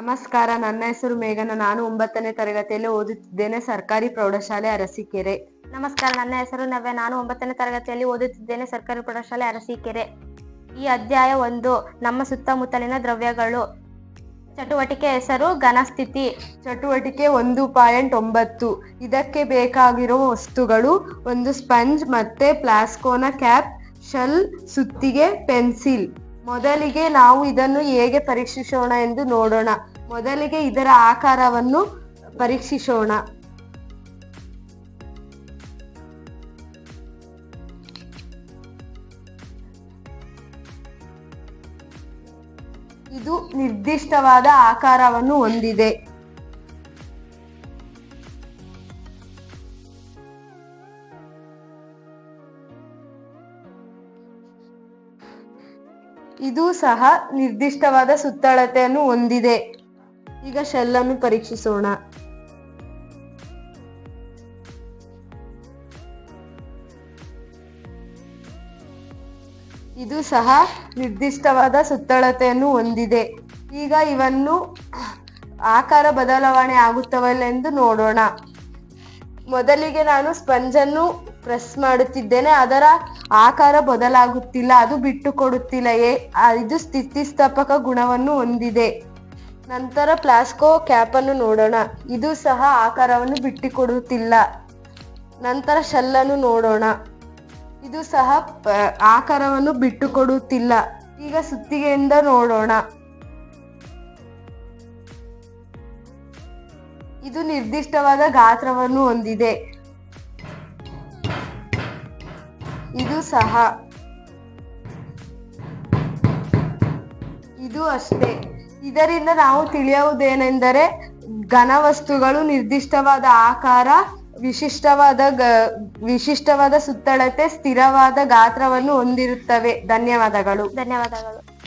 ನಮಸ್ಕಾರ. ನನ್ನ ಹೆಸರು ಮೇಘನ. ನಾನು ಒಂಬತ್ತನೇ ತರಗತಿಯಲ್ಲಿ ಓದುತ್ತಿದ್ದೇನೆ. ಸರ್ಕಾರಿ ಪ್ರೌಢಶಾಲೆ ಅರಸೀಕೆರೆ. ನಮಸ್ಕಾರ. ನನ್ನ ಹೆಸರು ನವ್ಯ. ನಾನು ಒಂಬತ್ತನೇ ತರಗತಿಯಲ್ಲಿ ಓದುತ್ತಿದ್ದೇನೆ. ಸರ್ಕಾರಿ ಪ್ರೌಢಶಾಲೆ ಅರಸೀಕೆರೆ. ಈ ಅಧ್ಯಾಯ ಒಂದು, ನಮ್ಮ ಸುತ್ತಮುತ್ತಲಿನ ದ್ರವ್ಯಗಳು. ಚಟುವಟಿಕೆ ಹೆಸರು ಘನಸ್ಥಿತಿ. ಚಟುವಟಿಕೆ ಒಂದು ಪಾಯಿಂಟ್ ಒಂಬತ್ತು. ಇದಕ್ಕೆ ಬೇಕಾಗಿರುವ ವಸ್ತುಗಳು ಒಂದು ಸ್ಪಂಜ್, ಮತ್ತೆ ಪ್ಲಾಸ್ಕೋನ ಕ್ಯಾಪ್, ಶಲ್, ಸುತ್ತಿಗೆ ಪೆನ್ಸಿಲ್. ಮೊದಲಿಗೆ ನಾವು ಇದನ್ನು ಹೇಗೆ ಪರೀಕ್ಷಿಸೋಣ ಎಂದು ನೋಡೋಣ. ಮೊದಲಿಗೆ ಇದರ ಆಕಾರವನ್ನು ಪರೀಕ್ಷಿಸೋಣ. ಇದು ನಿರ್ದಿಷ್ಟವಾದ ಆಕಾರವನ್ನು ಹೊಂದಿದೆ. ಇದು ಸಹ ನಿರ್ದಿಷ್ಟವಾದ ಸುತ್ತಳತೆಯನ್ನು ಹೊಂದಿದೆ. ಈಗ ಶೆಲ್ಲನ್ನು ಪರೀಕ್ಷಿಸೋಣ. ಇದು ಸಹ ನಿರ್ದಿಷ್ಟವಾದ ಸುತ್ತಳತೆಯನ್ನು ಹೊಂದಿದೆ. ಈಗ ಇವನ್ನು ಆಕಾರ ಬದಲಾವಣೆ ಆಗುತ್ತವಲ್ಲ ಎಂದು ನೋಡೋಣ. ಮೊದಲಿಗೆ ನಾನು ಸ್ಪಂಜನ್ನು ಪ್ರೆಸ್ ಮಾಡುತ್ತಿದ್ದೇನೆ, ಅದರ ಆಕಾರ ಬದಲಾಗುತ್ತಿಲ್ಲ, ಅದು ಬಿಟ್ಟು ಕೊಡುತ್ತಿಲ್ಲ ಏ ಇದು ಸ್ಥಿತಿಸ್ಥಾಪಕ ಗುಣವನ್ನು ಹೊಂದಿದೆ. ನಂತರ ಪ್ಲಾಸ್ಕೋ ಕ್ಯಾಪ್ ಅನ್ನು ನೋಡೋಣ. ಇದು ಸಹ ಆಕಾರವನ್ನು ಬಿಟ್ಟುಕೊಡುತ್ತಿಲ್ಲ ನಂತರ ಶಲ್ಲನ್ನು ನೋಡೋಣ. ಇದು ಸಹ ಆಕಾರವನ್ನು ಬಿಟ್ಟುಕೊಡುತ್ತಿಲ್ಲ ಈಗ ಸುತ್ತಿಗೆಯಿಂದ ನೋಡೋಣ. ಇದು ನಿರ್ದಿಷ್ಟವಾದ ಗಾತ್ರವನ್ನು ಹೊಂದಿದೆ. ಇದು ಸಹ. ಇದು ಅಷ್ಟೇ. ಇದರಿಂದ ನಾವು ತಿಳಿಯುವುದೇನೆಂದರೆ ಘನವಸ್ತುಗಳು ನಿರ್ದಿಷ್ಟವಾದ ಆಕಾರ, ವಿಶಿಷ್ಟವಾದ ಗ- ವಿಶಿಷ್ಟವಾದ ಸುತ್ತಳತೆ, ಸ್ಥಿರವಾದ ಗಾತ್ರವನ್ನು ಹೊಂದಿರುತ್ತವೆ. ಧನ್ಯವಾದಗಳು. ಧನ್ಯವಾದಗಳು.